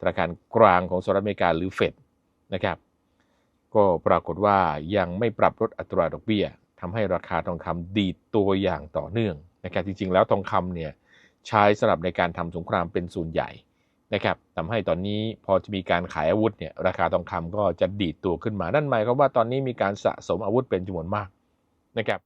ธนาคารกลางของสหรัฐอเมริกาหรือเฟดนะครับ ก็ปรากฏว่ายังไม่ปรับลดอัตราดอกเบี้ยทำให้ราคาทองคำดีดตัวอย่างต่อเนื่องนะครับ จริงๆ แล้วทองคำเนี่ยใช้สำหรับในการทำสงครามเป็นส่วนใหญ่นะครับทำให้ตอนนี้พอจะมีการขายอาวุธเนี่ยราคาทองคำก็จะดีดตัวขึ้นมา นั่นหมายความว่าตอนนี้มีการสะสมอาวุธเป็นจำนวนมากนะครับ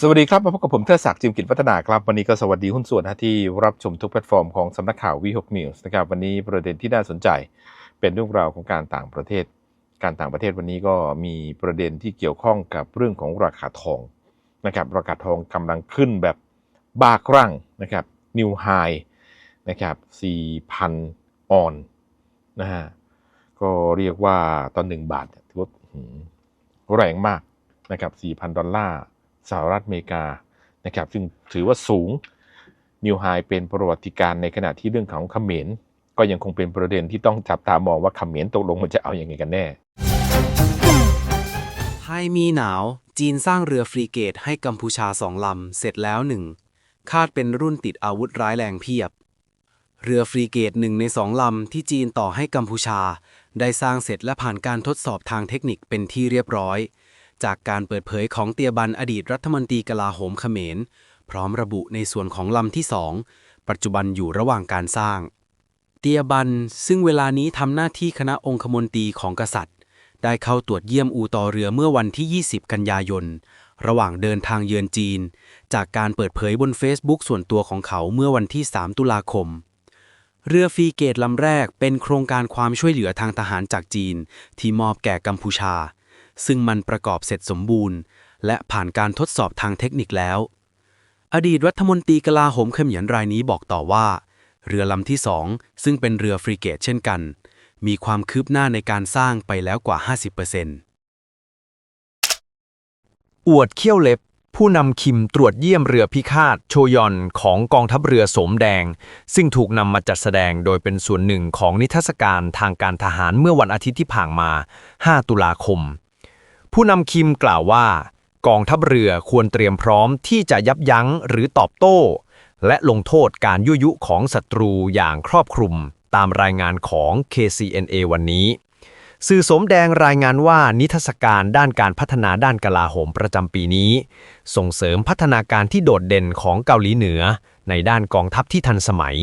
สวัสดีครับ มาพบกับผมเทอศักดิ์จิมกิจวัฒนาครับ วันนี้ก็สวัสดีหุ้นส่วนนะที่รับชมทุกแพลตฟอร์มของสำนักข่าววีหกนิวส์นะครับ วันนี้ประเด็นที่น่าสนใจเป็นเรื่องราวของการต่างประเทศ การต่างประเทศวันนี้ก็มีประเด็นที่เกี่ยวข้องกับเรื่องของราคาทองนะครับ ราคาทองกำลังขึ้นแบบบ้าคลั่งนะครับนิวไฮนะครับ4,000ออนนะฮะก็เรียกว่าตอนหนึ่งบาทถือว่าหืมแรงมากนะครับ4,000ดอลลาร์ สหรัฐอเมริกานะครับซึ่งถือว่าสูงนิวไฮเป็นประวัติการณ์ในขณะที่เรื่องของเขมรก็ยังคงเป็นประเด็นที่ต้องจับตามองว่าเขมรตกลงมันจะเอาอยัางไงกันแน่ไทยมีหนาว จีนสร้างเรือฟรีเกตให้กัมพูชาสองลำ เสร็จแล้วหนึ่งคาดเป็นรุ่นติดอาวุธร้ายแรงเพียบ เรือฟรีเกตหนึ่งในสองลำที่จีนต่อให้กัมพูชา ได้สร้างเสร็จและผ่านการทดสอบทางเทคนิคเป็นที่เรียบร้อย จากการเปิดเผยของเตียบันอดีตรัฐมนตรีกลาโหมเขมร พร้อมระบุในส่วนของลำที่สองปัจจุบันอยู่ระหว่างการสร้าง เตียบันซึ่งเวลานี้ทำหน้าที่คณะองคมนตรีของกษัตริย์ ได้เข้าตรวจเยี่ยมอูต่อเรือเมื่อวันที่ 20 กันยายน ระหว่างเดินทางเยือนจีน จากการเปิดเผยบนเฟซบุ๊กส่วนตัวของเขาเมื่อวันที่ 3 ตุลาคมเรือฟรีเกตลำแรกเป็นโครงการความช่วยเหลือทางทหารจากจีน ที่มอบแก่กัมพูชา ซึ่งมันประกอบเสร็จสมบูรณ์ และผ่านการทดสอบทางเทคนิคแล้ว อดีตรัฐมนตรีกลาโหมเขมรรายนี้บอกต่อว่า เรือลำที่สองซึ่งเป็นเรือฟรีเกตเช่นกัน มีความคืบหน้าในการสร้างไปแล้วกว่า 50%อวดเขี้ยวเล็บผู้นำคิมตรวจเยี่ยมเรือพิฆาตโชยอนของกองทัพเรือโสมแดง ซึ่งถูกนำมาจัดแสดงโดยเป็นส่วนหนึ่งของนิทรรศการทางการทหารเมื่อวันอาทิตย์ที่ผ่านมา 5 ตุลาคม ผู้นำคิมกล่าวว่า กองทัพเรือควรเตรียมพร้อมที่จะยับยั้งหรือตอบโต้ และลงโทษการยั่วยุของศัตรูอย่างครอบคลุมตามรายงานของ KCNA วันนี้ สื่อสมแดงรายงานว่านิทรรศการด้านการพัฒนาด้านกลาโหมประจำปีนี้ ส่งเสริมพัฒนาการที่โดดเด่นของเกาหลีเหนือ ในด้านกองทัพที่ทันสมัย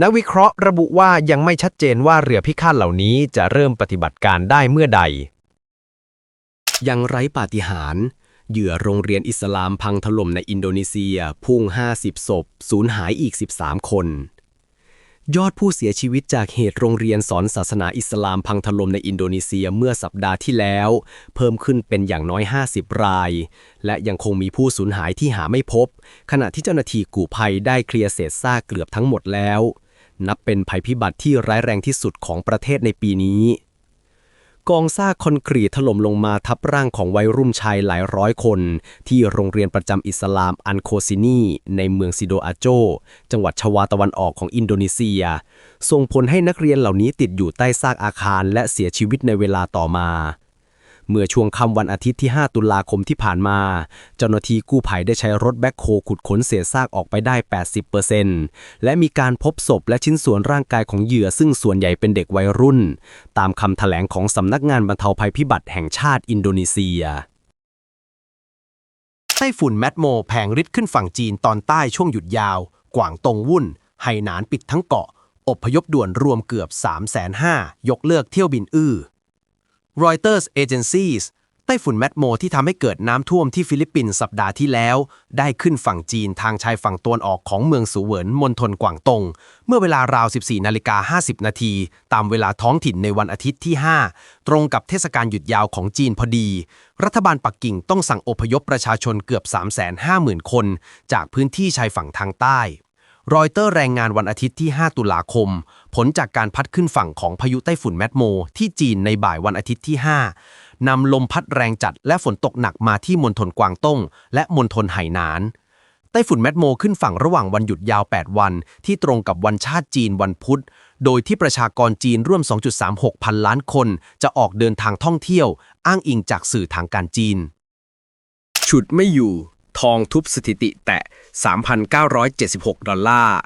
นักวิเคราะห์ระบุว่ายังไม่ชัดเจนว่าเรือพิฆาตเหล่านี้จะเริ่มปฏิบัติการได้เมื่อใด ยังไร้ปาฏิหาริย์เหยื่อโรงเรียนอิสลามพังถล่มในอินโดนีเซีย พุ่ง 50 ศพ สูญหายอีก 13 คน ยอดผู้เสียชีวิตจากเหตุโรงเรียนสอนศาสนาอิสลามพังถล่มในอินโดนีเซียเมื่อสัปดาห์ที่แล้ว เพิ่มขึ้นเป็นอย่างน้อย 50 ราย และยังคงมีผู้สูญหายที่หาไม่พบ ขณะที่เจ้าหน้าที่กู่ภัยได้เคลียร์เศษซากเกือบทั้งหมดแล้ว นับเป็นภัยพิบัติที่ร้ายแรงที่สุดของประเทศในปีนี้ กองซากคอนกรีตถล่มลงมาทับร่างของวัยรุ่นชายหลายร้อยคน ที่โรงเรียนประจำอิสลามอันโคซินีในเมืองซิโดอาโจ จังหวัดชวาตะวันออกของอินโดนีเซีย ส่งผลให้นักเรียนเหล่านี้ติดอยู่ใต้ซากอาคารและเสียชีวิตในเวลาต่อมา เมื่อช่วงค่ำวันอาทิตย์ที่ 5 ตุลาคมที่ผ่านมา เจ้าหน้าที่กู้ภัยได้ใช้รถแบ็คโฮขุดขนเศษซากออกไปได้ 80%และมีการพบศพและชิ้นส่วนร่างกายของเหยื่อซึ่งส่วนใหญ่เป็นเด็กวัยรุ่น ตามคำแถลงของสำนักงานบรรเทาภัยพิบัติแห่งชาติอินโดนีเซียไต้ฝุ่นแมทโมแผงฤทธิ์ขึ้นฝั่งจีนตอนใต้ช่วงหยุดยาว กวางตงวุ่น ไหหนานปิดทั้งเกาะ อบพยพด่วนรวมเกือบ 3 5 0 0 0ยกเลิกเที่ยวบินอื้อ Reuters Agencies ไต้ฝุ่นแมทโมที่ทำให้เกิดน้ำท่วมที่ฟิลิปปินส์สัปดาห์ที่แล้ว ได้ขึ้นฝั่งจีนทางชายฝั่งตะวันออกของเมืองสูเหวินมณฑลกวางตง เมื่อเวลาราว 14นาฬิกา50 นาที ตามเวลาท้องถิ่นในวันอาทิตย์ที่ 5 ตรงกับเทศกาลหยุดยาวของจีนพอดี รัฐบาลปักกิ่งต้องสั่งอพยพประชาชนเกือบ 350,000 คน จากพื้นที่ชายฝั่งทางใต้ รอยเตอร์แรงงานวันอาทิตย์ที่ 5 ตุลาคม ผลจากการพัดขึ้นฝั่งของพายุไต้ฝุ่นแมทโม ที่จีนในบ่ายวันอาทิตย์ที่ 5 นำลมพัดแรงจัดและฝนตกหนักมาที่มณฑลกวางต้ง และมณฑลไหหนาน ไต้ฝุ่นแมทโมขึ้นฝั่งระหว่างวันหยุดยาว 8 วัน ที่ตรงกับวันชาติจีนวันพุธ โดยที่ประชากรจีนร่วม 2.36 พันล้านคน จะออกเดินทางท่องเที่ยว อ้างอิงจากสื่อทางการจีน ฉุดไม่อยู่ ทองทุบสถิติแตะ 3,976 ดอลลาร์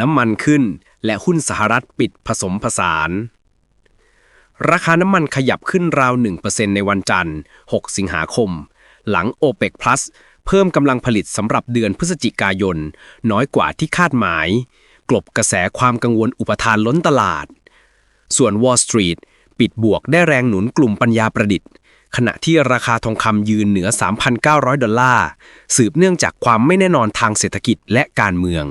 น้ำมันขึ้นและหุ้นสหรัฐปิดผสมผสาน ราคาน้ำมันขยับขึ้นราว 1%ในวันจันทร์ 6 สิงหาคม หลัง OPEC Plus เพิ่มกำลังผลิตสำหรับเดือนพฤศจิกายน น้อยกว่าที่คาดหมาย กลบกระแสความกังวลอุปทานล้นตลาด ส่วน Wall Street ปิดบวกได้แรงหนุนกลุ่มปัญญาประดิษฐ์ ขณะที่ราคาทองคำยืนเหนือ 3,900 ดอลลาร์ สืบเนื่องจากความไม่แน่นอนทางเศรษฐกิจและการเมือง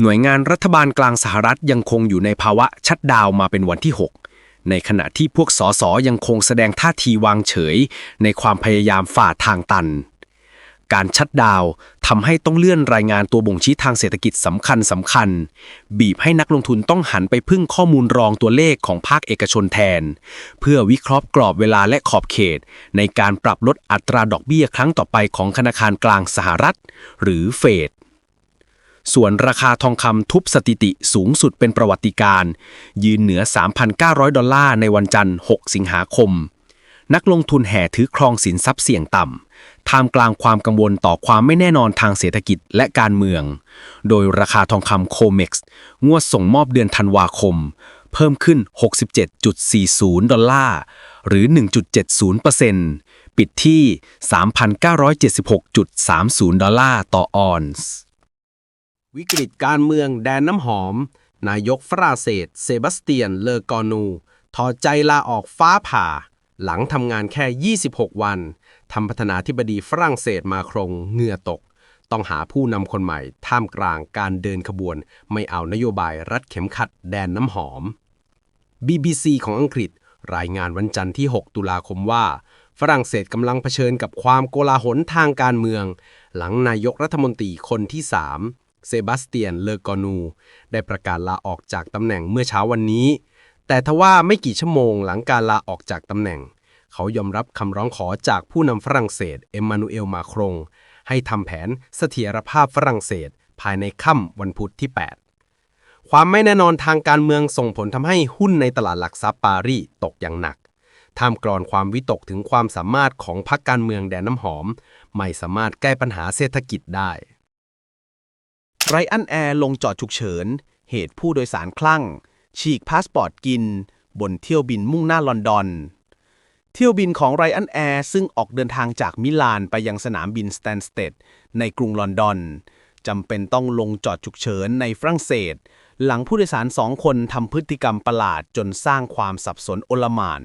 หน่วยงานรัฐบาลกลางสหรัฐยังคงอยู่ในภาวะชัดดาวมาเป็นวันที่ 6 ในขณะที่พวกสสยังคงแสดงท่าทีวางเฉย ในความพยายามฝ่าทางตัน การชัดดาวทำให้ต้องเลื่อนรายงานตัวบ่งชี้ทางเศรษฐกิจสำคัญสำคัญ บีบให้นักลงทุนต้องหันไปพึ่งข้อมูลรองตัวเลขของภาคเอกชนแทน เพื่อวิเคราะห์กรอบเวลาและขอบเขต ในการปรับลดอัตราดอกเบี้ยครั้งต่อไปของธนาคารกลางสหรัฐ หรือเฟดส่วนราคาทองคำทุบสถิติสูงสุดเป็นประวัติการ ยืนเหนือ 3,900 ดอลลาร์ในวันจันทร์ 6 สิงหาคม นักลงทุนแห่ถือครองสินทรัพย์เสี่ยงต่ำ ท่ามกลางความกังวลต่อความไม่แน่นอนทางเศรษฐกิจและการเมือง โดยราคาทองคำโคเม็กซ์งวดส่งมอบเดือนธันวาคม เพิ่มขึ้น 67.40 ดอลลาร์ หรือ 1.70%ปิดที่ 3,976.30 ดอลลาร์ต่อออนซ์ วิกฤตการเมืองแดนน้ำหอม นายกฝรั่งเศส เซบาสเตียน เลอกอนู ถอดใจลาออกฟ้าผ่า หลังทำงานแค่ 26 วัน ทำพัฒนาธิบดีฝรั่งเศสมาครงเหงื่อตก ต้องหาผู้นำคนใหม่ ท่ามกลางการเดินขบวน ไม่เอานโยบายรัดเข็มขัดแดนน้ำหอม BBC ของอังกฤษรายงานวันจันทร์ที่ 6 ตุลาคมว่า ฝรั่งเศสกำลังเผชิญกับความโกลาหลทางการเมือง หลังนายกรัฐมนตรีคนที่ 3 เซบาสเตียน เลอกอนู ได้ประกาศลาออกจากตำแหน่งเมื่อเช้าวันนี้ แต่ทว่าไม่กี่ชั่วโมงหลังการลาออกจากตำแหน่ง เขายอมรับคำร้องขอจากผู้นำฝรั่งเศส เอ็มมานูเอลมาครง ให้ทำแผนเสถียรภาพฝรั่งเศส ภายในค่ำวันพุธที่ 8 ความไม่แน่นอนทางการเมืองส่งผลทำให้หุ้นในตลาดหลักทรัพย์ปารีสตกอย่างหนักท่ามกลางความวิตกถึงความสามารถของพรรคการเมืองแดนน้ำหอม ไม่สามารถแก้ปัญหาเศรษฐกิจได้ ไรอันแอร์ลงจอดฉุกเฉิน เหตุผู้โดยสารคลั่ง ฉีกพาสปอร์ตกิน บนเที่ยวบินมุ่งหน้าลอนดอน เที่ยวบินของไรอันแอร์ซึ่งออกเดินทางจากมิลานไปยังสนามบินสแตนสเตดในกรุงลอนดอนจำเป็นต้องลงจอดฉุกเฉินในฝรั่งเศส หลังผู้โดยสารสองคนทำพฤติกรรมประหลาดจนสร้างความสับสนโอลมาน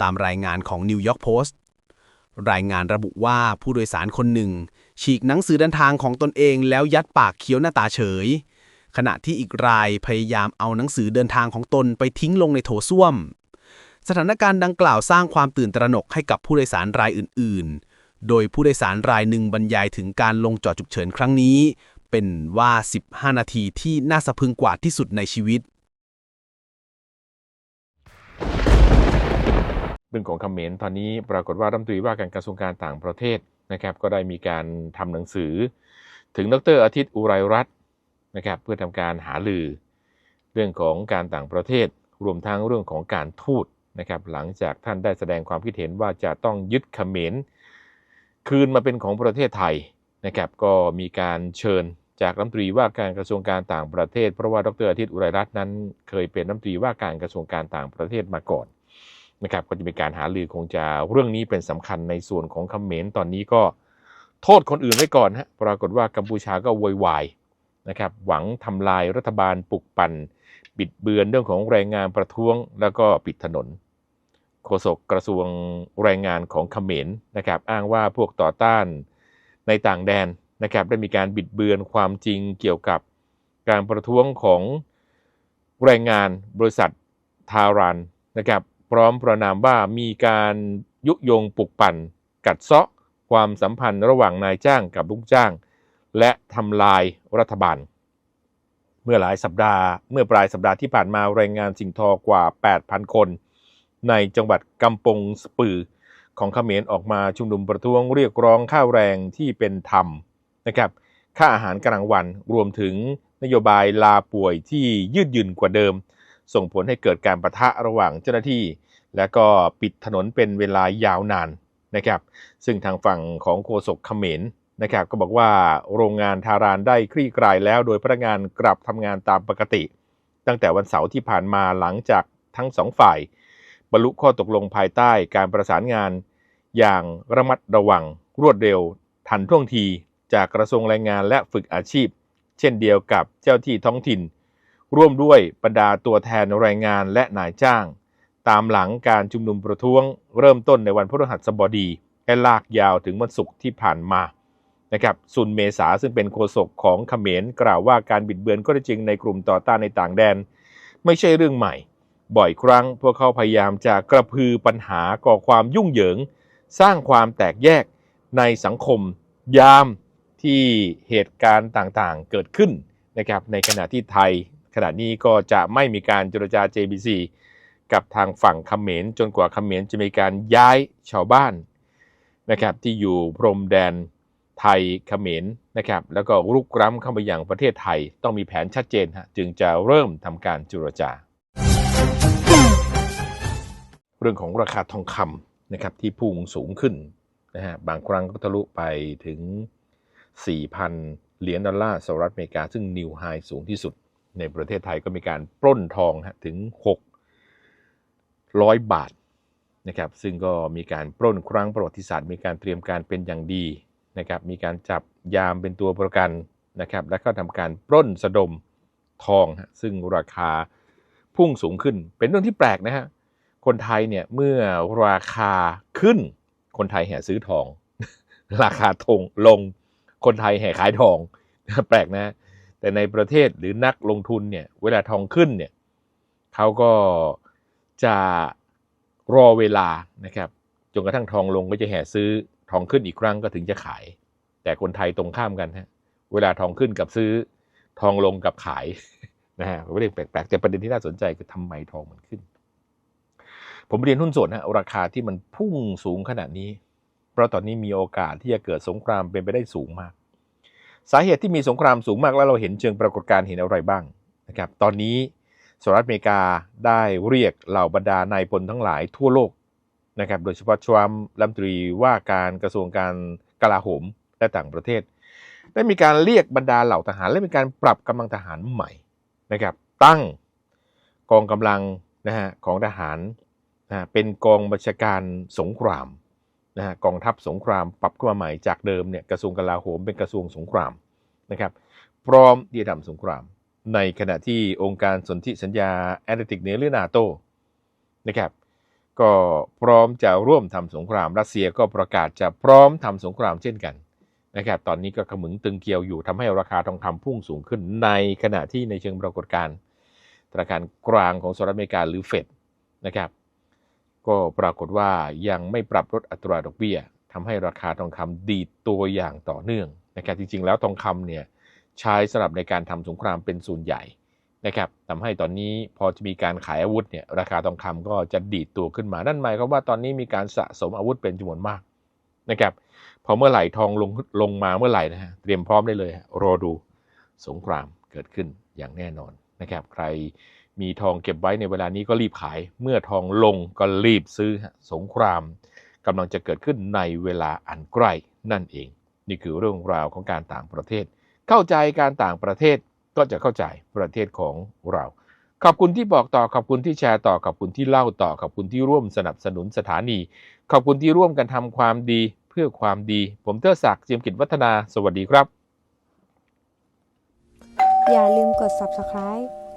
ตามรายงานของนิวยอร์กโพสต์รายงานระบุว่าผู้โดยสารคนหนึ่ง ฉีกหนังสือเดินทางของตนเองแล้วยัดปากเคี้ยวหน้าตาเฉย ขณะที่อีกรายพยายามเอาหนังสือเดินทางของตนไปทิ้งลงในโถส้วม สถานการณ์ดังกล่าวสร้างความตื่นตระหนกให้กับผู้โดยสารรายอื่น ๆ โดยผู้โดยสารรายหนึ่งบรรยายถึงการลงจอดฉุกเฉินครั้งนี้ เป็นว่า 15 นาทีที่น่าสะพึงกว่าที่สุดในชีวิต เรื่องของเขมรตอนนี้ปรากฏว่ารัฐมนตรีว่าการกระทรวงการต่างประเทศนะครับ ก็ได้มีการทำหนังสือ ถึงดรอาทิตย์อุไรรัตน์นะครับเพื่อทำการหาลือ เรื่องของการต่างประเทศรวมทั้งเรื่องของการทูต นะครับหลังจากท่านได้แสดงความคิดเห็นว่าจะต้องยึดเขมรคืนมาเป็นของประเทศไทยนะครับก็มีการเชิญจากรัฐมนตรีว่าการกระทรวงการต่างประเทศ เพราะว่าดรอาทิตย์อุไรรัตน์นั้น เคยเป็นรัฐมนตรีว่าการกระทรวงการต่างประเทศมาก่อนนะครับก็จะมีการหาลือคงจะเรื่องนี้เป็นสำคัญในส่วนของเขมรตอนนี้ก็โทษคนอื่นไว้ก่อนฮะปรากฏว่ากัมพูชาก็โวยวายนะครับหวังทำลายรัฐบาลปลุกปั่นบิดเบือนเรื่องของแรงงานประท้วงแล้วก็ปิดถนน โฆษกกระทรวงแรงงานของเขมรนะครับอ้างว่าพวกต่อต้านในต่างแดนนะครับได้มีการบิดเบือนความจริงเกี่ยวกับการประท้วงของแรงงานบริษัททารันนะครับพร้อมประนามว่ามีการยุยงปลุกปั่น กัดเซาะความสัมพันธ์ระหว่างนายจ้างกับลูกจ้าง และทำลายรัฐบาล เมื่อหลายสัปดาห์เมื่อปลายสัปดาห์ที่ผ่านมาแรงงานสิงทอกว่า 8,000 คน ในจังหวัดกำปงสปือ ของเขมรออกมาชุมนุมประท้วงเรียกร้องค่าแรงที่เป็นธรรมนะครับค่าอาหารกลางวันรวมถึงนโยบายลาป่วยที่ยืดหยุ่นกว่าเดิม ส่งผลให้เกิดการประทะระหว่างเจ้าหน้าที่ และก็ปิดถนนเป็นเวลายาวนานนะครับซึ่งทางฝั่งของโฆษกเขมรนะครับก็บอกว่าโรงงานทารานได้คลี่คลายแล้ว โดยพนักงานกลับทำงานตามปกติ ตั้งแต่วันเสาร์ที่ผ่านมาหลังจากทั้งสองฝ่าย บรรลุข้อตกลงภายใต้การประสานงาน อย่างระมัดระวัง รวดเร็ว ทันท่วงที จากกระทรวงแรงงานและฝึกอาชีพ เช่นเดียวกับเจ้าที่ท้องถิ่น ร่วมด้วยบรรดาตัวแทนแรงงานและนายจ้าง ตามหลังการชุมนุมประท้วง เริ่มต้นในวันพฤหัสบดีและลากยาวถึงวันศุกร์ที่ผ่านมานะครับซุนเมษาซึ่งเป็นโฆษกของเขมรกล่าวว่าการบิดเบือนข้อเท็จจริงในกลุ่มต่อต้านในต่างแดน ไม่ใช่เรื่องใหม่ บ่อยครั้งพวกเขาพยายามจะกระพือปัญหาก่อความยุ่งเหยิง สร้างความแตกแยกในสังคม ยามที่เหตุการณ์ต่างๆเกิดขึ้นนะครับในขณะที่ไทย ขณะนี้ก็จะไม่มีการเจรจา JBC กับทางฝั่งเขมรจนกว่าเขมรจะมีการย้ายชาวบ้านนะครับที่อยู่พรมแดนไทยเขมรนะครับแล้วก็รุกร้ำเข้ามาอย่างประเทศไทยต้องมีแผนชัดเจนฮะจึงจะเริ่มทำการเจรจา เรื่องของราคาทองคำนะครับที่พุ่งสูงขึ้นนะฮะบางครั้งก็ทะลุไปถึง 4,000 เหรียญดอลลาร์สหรัฐอเมริกา ซึ่งนิวไฮสูงที่สุด ในประเทศไทยก็มีการปล้นทองถึง 600 บาทนะครับซึ่งก็มีการปล้นครั้งประวัติศาสตร์ มีการเตรียมการเป็นอย่างดีนะครับมีการจับยามเป็นตัวประกันนะครับและก็ทำการปล้นสะดมทอง ซึ่งราคาพุ่งสูงขึ้น เป็นเรื่องที่แปลกนะฮะ คนไทยเนี่ยเมื่อราคาขึ้น คนไทยแห่ซื้อทอง ราคาทงลง คนไทยแห่ขายทอง แปลกนะ แต่ในประเทศหรือนักลงทุนเนี่ย เวลาทองขึ้นเนี่ยเขาก็จะรอเวลานะครับจนกระทั่งทองลงก็จะแห่ซื้อทองขึ้นอีกครั้งก็ถึงจะขาย แต่คนไทยตรงข้ามกันฮะเวลาทองขึ้นกับซื้อทองลงกับขายนะฮะเป็นเรื่องแปลกๆแต่ประเด็นที่น่าสนใจคือทำไมทองมันขึ้น ผมเรียนหุ้นส่วนนะราคาที่มันพุ่งสูงขนาดนี้ เพราะตอนนี้มีโอกาสที่จะเกิดสงครามเป็นไปได้สูงมาก สาเหตุที่มีสงครามสูงมากแล้วเราเห็นเชิงปรากฏการณ์เห็นอะไรบ้างนะครับตอนนี้สหรัฐอเมริกาได้เรียกเหล่าบรรดานายพลทั้งหลายทั่วโลกนะครับโดยเฉพาะทรัมป์รัฐมนตรีว่าการกระทรวงการกลาโหมและต่างประเทศ ได้มีการเรียกบรรดาเหล่าทหารและมีการปรับกำลังทหารใหม่นะครับตั้งกองกำลังนะฮะของทหาร นะเป็นกองบัญชาการสงครามนะฮะกองทัพสงครามปรับขึ้นมาใหม่จากเดิมเนี่ยกระทรวงกลาโหมเป็นกระทรวงสงครามนะครับ พร้อมที่จะทำสงคราม ในขณะที่องค์การสนธิสัญญาแอตแลนติกเหนือหรือนาโตนะครับก็พร้อมจะร่วมทำสงคราม รัสเซียก็ประกาศจะพร้อมทำสงครามเช่นกันนะครับตอนนี้ก็ขมึงตึงเกียวอยู่ทำให้ราคาทองคำพุ่งสูงขึ้นในขณะที่ในเชิงปรากฏการณ์ธนาคารกลางของสหรัฐอเมริกาหรือเฟดนะครับ ก็ปรากฏว่ายังไม่ปรับลดอัตราดอกเบี้ยทำให้ราคาทองคำดีดตัวอย่างต่อเนื่องนะครับจริงๆ แล้วทองคำเนี่ยใช้สำหรับในการทำสงครามเป็นส่วนใหญ่นะครับทำให้ตอนนี้พอจะมีการขายอาวุธเนี่ยราคาทองคำก็จะดีดตัวขึ้นมา นั่นหมายความว่าตอนนี้มีการสะสมอาวุธเป็นจำนวนมากนะครับพอเมื่อไหร่ทองลงลงมาเมื่อไหร่นะฮะเตรียมพร้อมได้เลย รอดูสงครามเกิดขึ้นอย่างแน่นอนนะครับ ใคร มีทองเก็บไว้ในเวลานี้ก็รีบขาย เมื่อทองลงก็รีบซื้อสงครามกำลังจะเกิดขึ้นในเวลาอันใกล้นั่นเอง นี่คือเรื่องราวของการต่างประเทศ เข้าใจการต่างประเทศก็จะเข้าใจประเทศของเรา ขอบคุณที่บอกต่อขอบคุณที่แชร์ต่อขอบคุณที่เล่าต่อขอบคุณที่ร่วมสนับสนุนสถานี ขอบคุณที่ร่วมกันทำความดีเพื่อความดี ผมเทอศักดิ์เจียมกิจวัฒนา สวัสดีครับ อย่าลืมกด subscribe